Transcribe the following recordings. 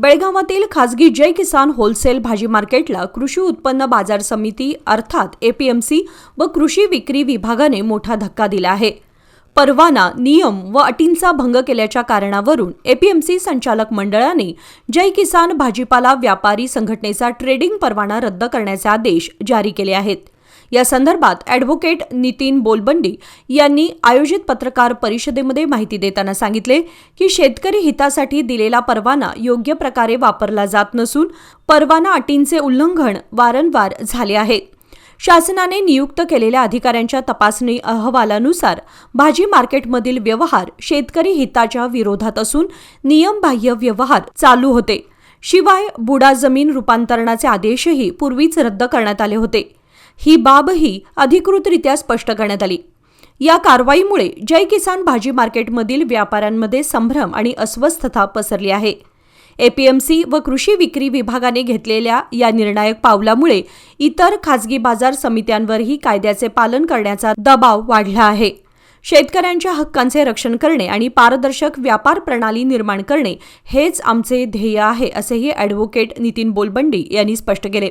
बेळगावातील खासगी जय किसान होलसेल भाजी मार्केटला कृषी उत्पन्न बाजार समिती अर्थात एपीएमसी व कृषी विक्री विभागाने मोठा धक्का दिला आहे. परवाना नियम व अटींचा भंग केल्याच्या कारणावरून एपीएमसी संचालक मंडळाने जय किसान भाजीपाला व्यापारी संघटनेचा ट्रेडिंग परवाना रद्द करण्याचे आदेश जारी केले आहेत. या संदर्भात ॲडव्होकेट नितीन बोलबंडी यांनी आयोजित पत्रकार परिषदेमध्ये माहिती देताना सांगितले की शेतकरी हितासाठी दिलेला परवाना योग्य प्रकारे वापरला जात नसून परवाना अटींचे उल्लंघन वारंवार झाले आहे. शासनाने नियुक्त केलेल्या अधिकाऱ्यांच्या तपासणी अहवालानुसार भाजी मार्केटमधील व्यवहार शेतकरी हिताच्या विरोधात असून नियमबाह्य व्यवहार चालू होते. शिवाय बुडा जमीन रूपांतरणाचे आदेशही पूर्वीच रद्द करण्यात आले होते. ही बाबही अधिकृतरित्या स्पष्ट करण्यात आली. या कारवाईमुळे जय किसान भाजी मार्केटमधील व्यापाऱ्यांमध्ये संभ्रम आणि अस्वस्थता पसरली आहे. एपीएमसी व कृषी विक्री विभागाने घेतलेल्या या निर्णायक पावलामुळे इतर खाजगी बाजार समित्यांवरही कायद्याचे पालन करण्याचा दबाव वाढला आहे. शेतकऱ्यांच्या हक्कांचे रक्षण करणे आणि पारदर्शक व्यापार प्रणाली निर्माण करणे हेच आमचे ध्येय आहे असेही ॲडव्होकेट नितीन बोलबंडी यांनी स्पष्ट केले.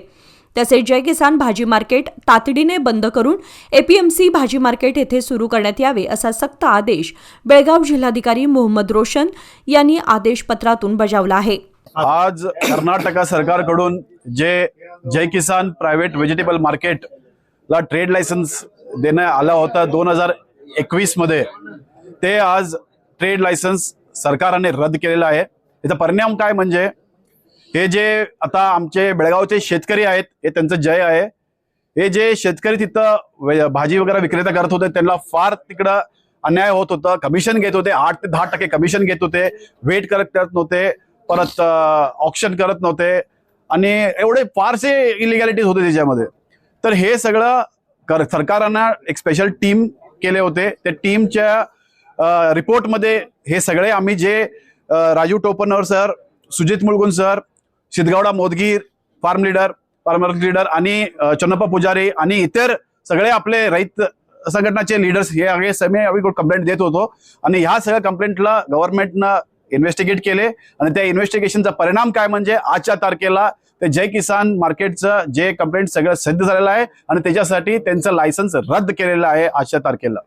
तसेच जय किसान भाजी मार्केट तातडीने बंद करून एपीएमसी भाजी मार्केट येथे सुरू करण्यात यावे असा सक्त आदेश बेळगाव जिल्हाधिकारी मोहम्मद रोशन यांनी आदेशपत्रातून बजावला आहे. आज कर्नाटक सरकारकडून जे जय किसान प्रायव्हेट व्हेजिटेबल मार्केटला ट्रेड लायसन्स देण्यात आला होता दोन हजार एकवीसमध्ये ते आज ट्रेड लायसन्स सरकारने रद्द केलेलं आहे. त्याचा परिणाम काय म्हणजे हे जे आता आमचे बेळगावचे शेतकरी आहेत हे त्यांचं जय आहे. हे जे शेतकरी तिथं भाजी वगैरे विक्रेता करत होते त्यांना फार तिकडं अन्याय होत होता. कमिशन घेत होते आठ ते दहा टक्के कमिशन घेत होते. वेट करत करत नव्हते. परत ऑप्शन करत नव्हते. आणि एवढे फारसे इलिगॅलिटीज होते त्याच्यामध्ये. तर हे सगळं कर सरकारनं एक स्पेशल टीम केले होते. त्या टीमच्या रिपोर्टमध्ये हे सगळे आम्ही जे Raju Topanwar sir Sujit Mulgun sir Shidgawda Modgir farm leader farmer leader आणि चन्नप्पा पुजारी आणि इतर सगळे आपले रैत संघटनाचे लीडर्स हे आगे समे आम्ही कंप्लेंट देत होतो. आणि ह्या सगळ्या कंप्लेंटला गव्हर्नमेंटनं इन्व्हेस्टिगेट केले. आणि त्या इन्व्हेस्टिगेशनचा परिणाम काय म्हणजे आजच्या तारखेला ते जय किसान मार्केटचं जे कंप्लेंट सगळं सिद्ध झालेलं आहे. आणि त्याच्यासाठी त्यांचं लायसन्स रद्द केलेलं आहे आजच्या तारखेला.